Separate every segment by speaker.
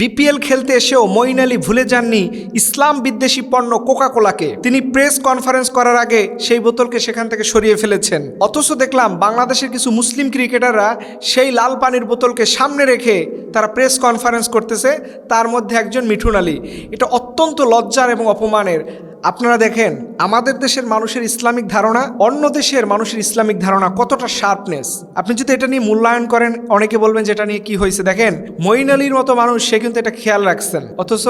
Speaker 1: BPL খেলতে এসেও মঈন আলী ভুলে যাননি ইসলাম বিদ্বেষী পণ্য কোকাকোলাকে। তিনি প্রেস কনফারেন্স করার আগে সেই বোতলকে সেখান থেকে সরিয়ে ফেলেছেন। অথচ দেখলাম বাংলাদেশের কিছু মুসলিম ক্রিকেটাররা সেই লাল পানির বোতলকে সামনে রেখে তারা প্রেস কনফারেন্স করতেছে, তার মধ্যে একজন মিঠুন আলী। এটা অত্যন্ত লজ্জার এবং অপমানের। আপনারা দেখেন, আমাদের দেশের মানুষের ইসলামিক ধারণা অন্য দেশের মানুষের ইসলামিক ধারণা কতটা শার্পনেস আপনি যদি এটা নিয়ে মূল্যায়ন করেন, অনেকে বলবেন যে এটা নিয়ে কি হয়েছে? দেখেন, মঈন আলীর মতো মানুষ, সে কিন্তু এটা খেয়াল রাখছেন। অথচ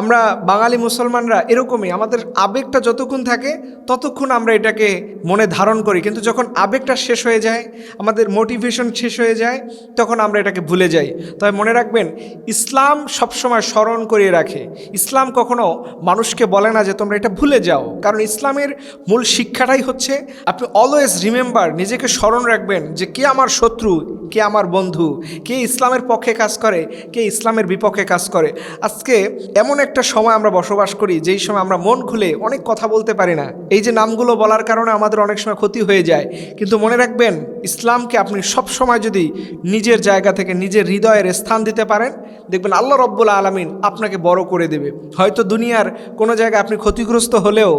Speaker 1: আমরা বাঙালি মুসলমানরা এরকমই, আমাদের আবেগটা যতক্ষণ থাকে, ততক্ষণ আমরা এটাকে মনে ধারণ করি। কিন্তু যখন আবেগটা শেষ হয়ে যায়, আমাদের মোটিভেশন শেষ হয়ে যায়, তখন আমরা এটাকে ভুলে যাই। তবে মনে রাখবেন, ইসলাম সবসময় স্মরণ করিয়ে রাখে। ইসলাম কখনো মানুষকে বলে না যে তোমরা এটা ভুলে যাও। কারণ ইসলামের মূল শিক্ষাটাই হচ্ছে আপনি অলওয়েজ রিমেম্বার নিজেকে স্মরণ রাখবেন যে কে আমার শত্রু, কে আমার বন্ধু, কে ইসলামের পক্ষে কাজ করে, কে ইসলামের বিপক্ষে কাজ করে। আজকে এমন একটা সময় আমরা বসবাস করি, যেই সময় আমরা মন খুলে অনেক কথা বলতে পারি না। এই যে নামগুলো বলার কারণে আমাদের অনেক সময় ক্ষতি হয়ে যায়। কিন্তু মনে রাখবেন, ইসলামকে আপনি সব সময় যদি নিজের জায়গা থেকে নিজের হৃদয়ের স্থান দিতে পারেন, দেখবেন আল্লাহ রব্বুল আলমিন আপনাকে বড় করে দেবে। হয়তো দুনিয়ার কোনো জায়গায় আপনি ক্ষতিগ্রস্ত হলেও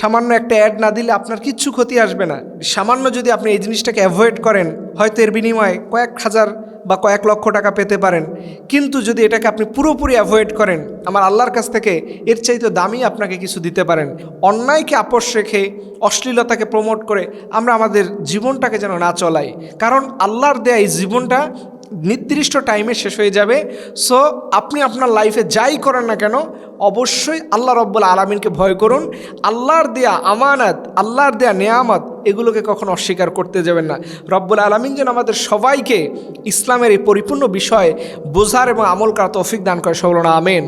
Speaker 1: সামান্য একটা অ্যাড না দিলে আপনার কিচ্ছু ক্ষতি আসবে না। সামান্য যদি আপনি এই জিনিসটাকে অ্যাভয়েড করেন, হয়তো এর বিনিময়ে কয়েক হাজার বা কয়েক লক্ষ টাকা পেতে পারেন। কিন্তু যদি এটাকে আপনি পুরোপুরি অ্যাভয়েড করেন, আমার আল্লাহর কাছ থেকে এর চাইতে দামি আপনাকে কিছু দিতে পারেন। অন্যায়কে আপোষ রেখে, অশ্লীলতাকে প্রমোট করে আমরা আমাদের জীবনটাকে যেন না চলাই। কারণ আল্লাহর দেয়া এই জীবনটা নির্দিষ্ট টাইমে শেষ হয়ে যাবে। সো আপনি আপনার লাইফে যাই করেন না কেন অবশ্যই আল্লাহ রব্বুল আলমিনকে ভয় করুন। আল্লাহর দেয়া আমানত, আল্লাহর দেয়া নেয়ামত এগুলোকে কখনো অস্বীকার করতে যাবেন না। রব্বুল আলমিন যেন আমাদের সবাইকে ইসলামের এই পরিপূর্ণ বিষয়ে বোঝার এবং আমল করা তৌফিক দান করে। সবলনা আমেন।